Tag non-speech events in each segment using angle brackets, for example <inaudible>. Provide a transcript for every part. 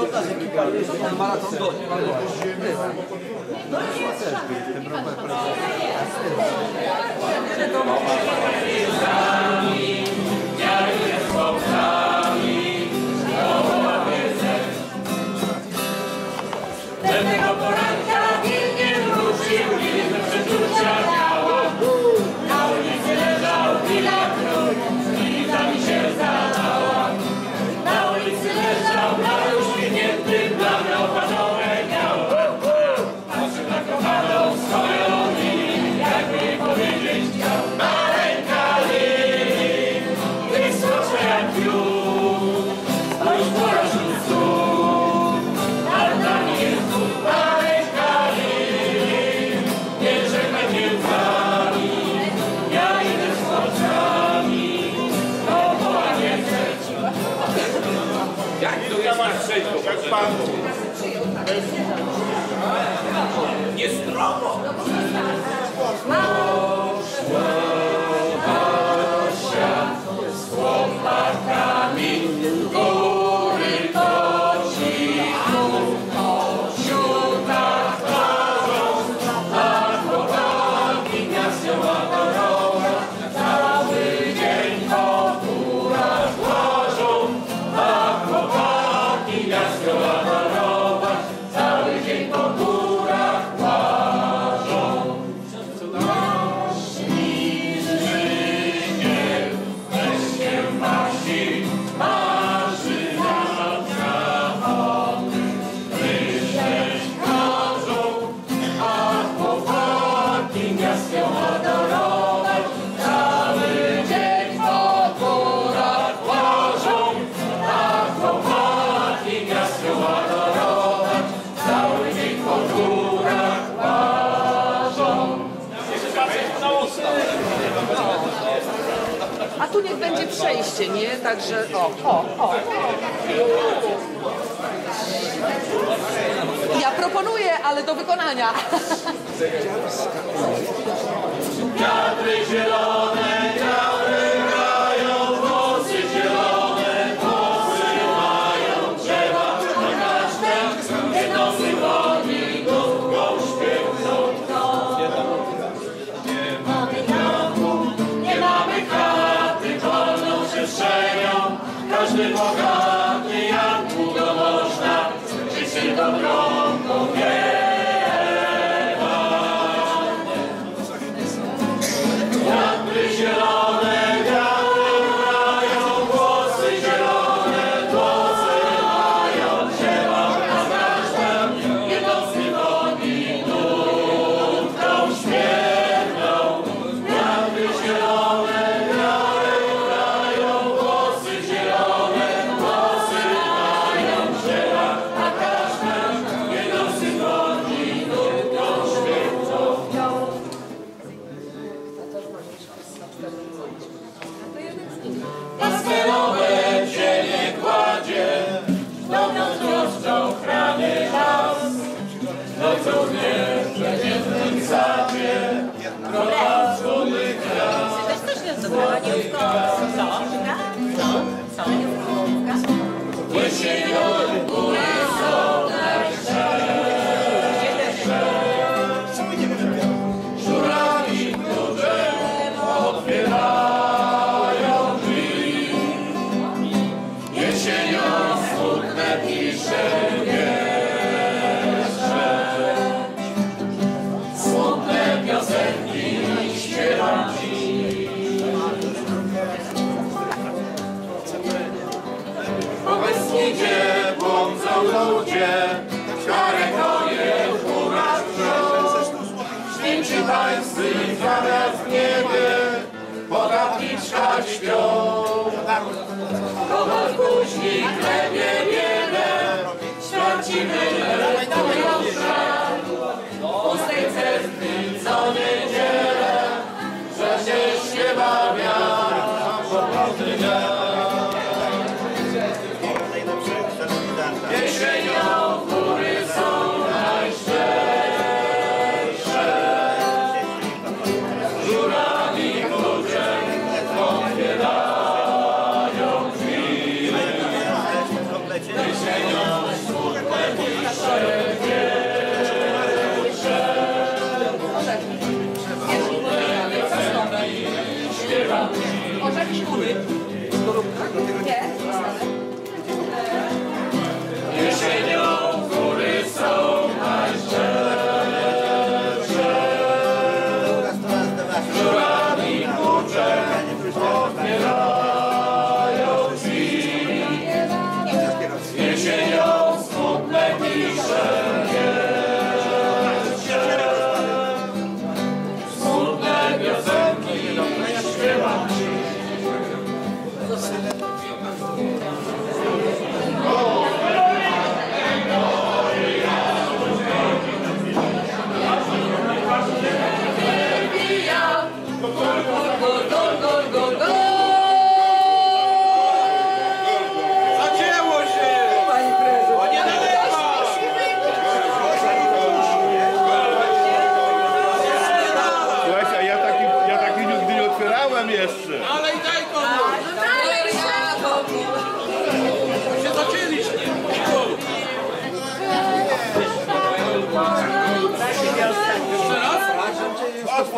wygląda, że ekipa jest na maraton godzin. No i jest szanowni Nie zdrowo! tu niech będzie przejście, nie? Także o, o, o. Ja proponuję, ale do wykonania. <laughs> Wiatry zielone. what. ludzie, błądzą ludzie, karę moje urażą. Święci pańscy, wiara w niebie, podatniczka śpią. Robot później chlebie wiele, śmierci mylę, to jąża. Pustej cerkwi co niedzielę, że się śpiewa wiara, po prostu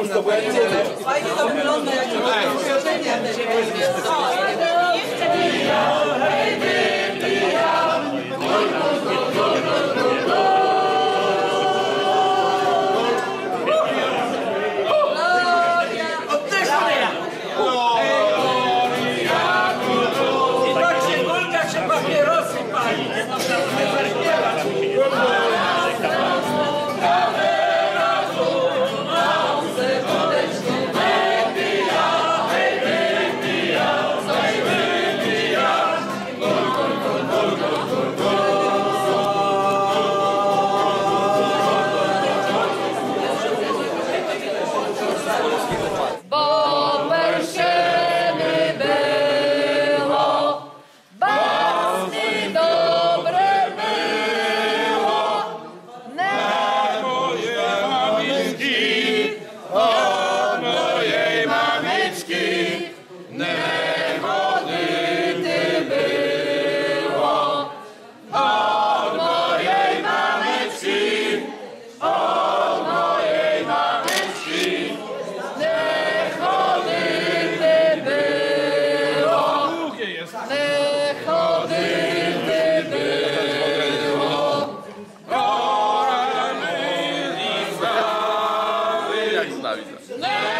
otwórz to, bo jak zna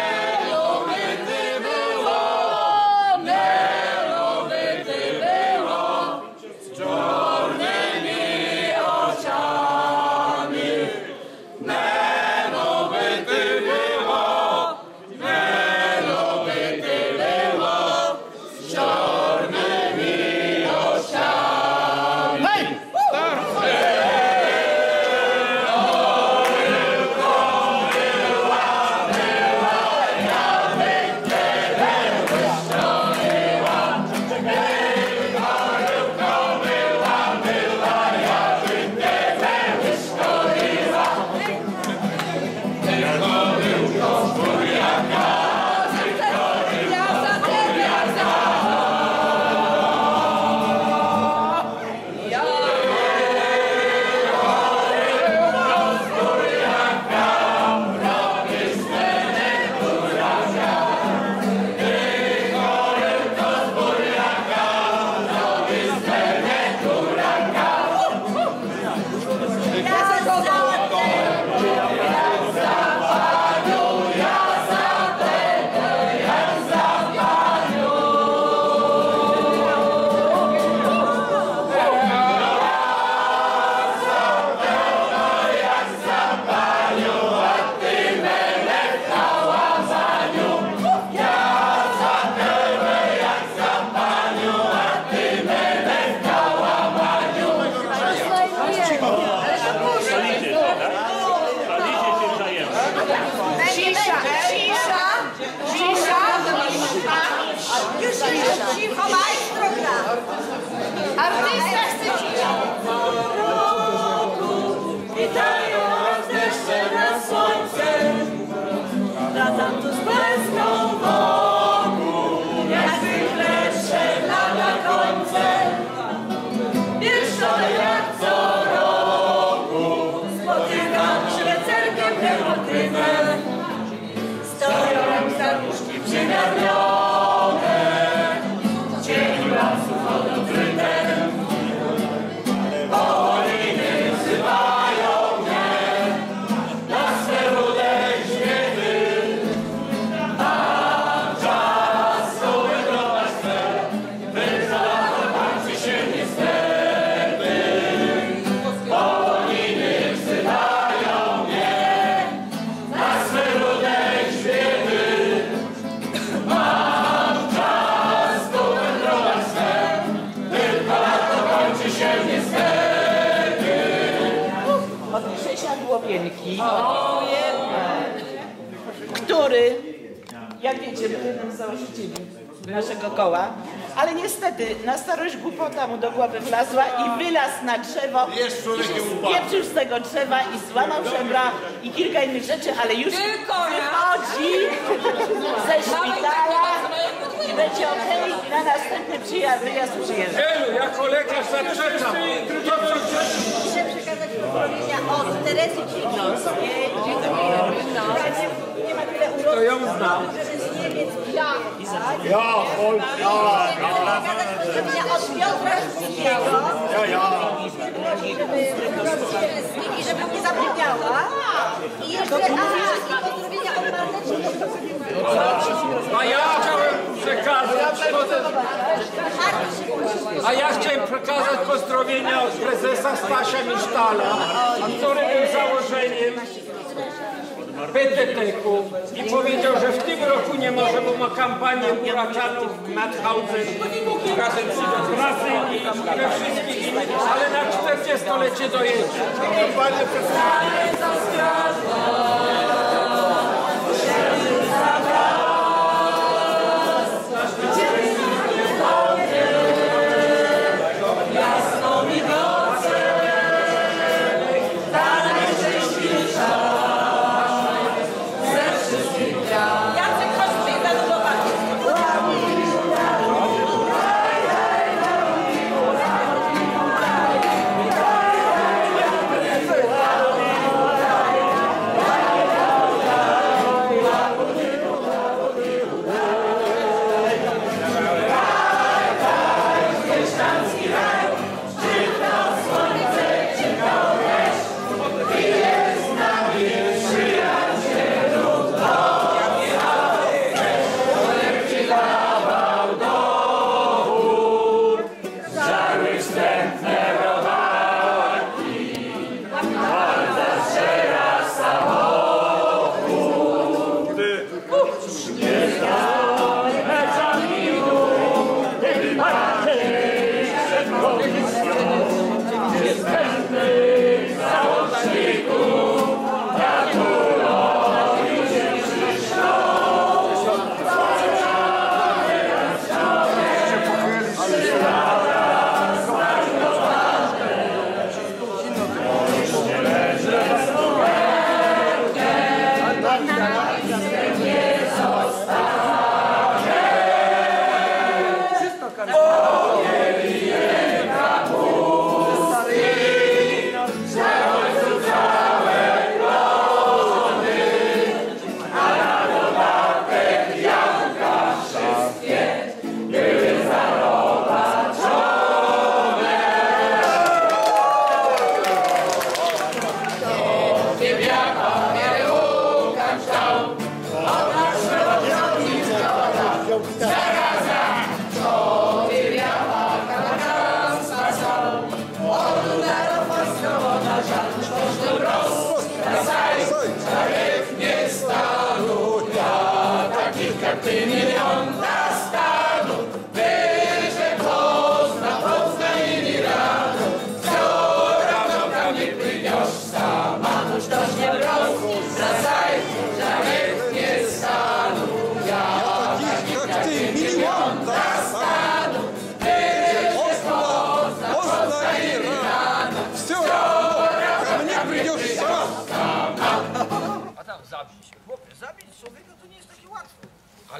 już jest naszego koła, ale niestety na starość głupota mu do głowy wlazła i wylazł na drzewo, Jest spieprzył z tego drzewa i złamał żebra i kilka innych rzeczy, ale już Tylko wychodzi ze szpitala i będzie okej na następny przyjazd, wyjazd przyjeżdża. Elu, jako lekarz zaprzeczam. To, Muszę przekazać pozdrowienia od Teresy Cichowskiej. Dziękujemy. Nie, nie ma tyle Kto ją zna? Ja. Ja, oj, ja, Pozdrowienia od Piotra Szumskiego. ja, ja. A ja chciałem przekazać, a ja chciałem przekazać pozdrowienia od prezesa Stasia Misztala, który był założeniem PTT-ku i powiedział, że w tym roku nie może, bo ma kampanię uraczanów w Mauthausen, w Brazylii, we wszystkich innych, ale na 40-lecie dojedzie.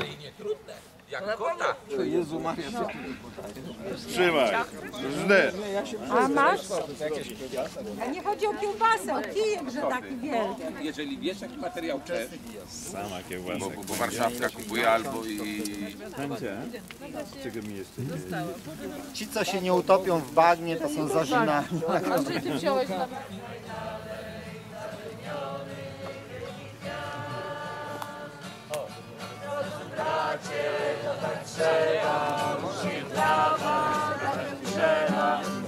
Ale i nie trudne. Jak kota. Trzymaj. Żny. A masz? A nie chodzi o kiełbasę, o kijek, że taki wielki. Jeżeli wiesz jaki materiał chcesz, Sama kiełbasa. Bo, bo Warszawka kupuje albo i... Czego mi jeszcze nie Ci, co się nie utopią w bagnie, to są zarzynani.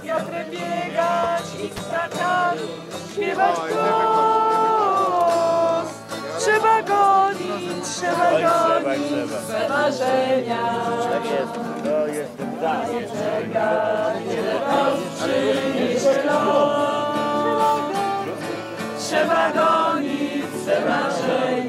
Wiatrem biegać i skakać, śpiewać wprost. Trzeba gonić, trzeba gonić swe marzenia. Tak jest, to jestem za. Trzeba gonić swe marzenia.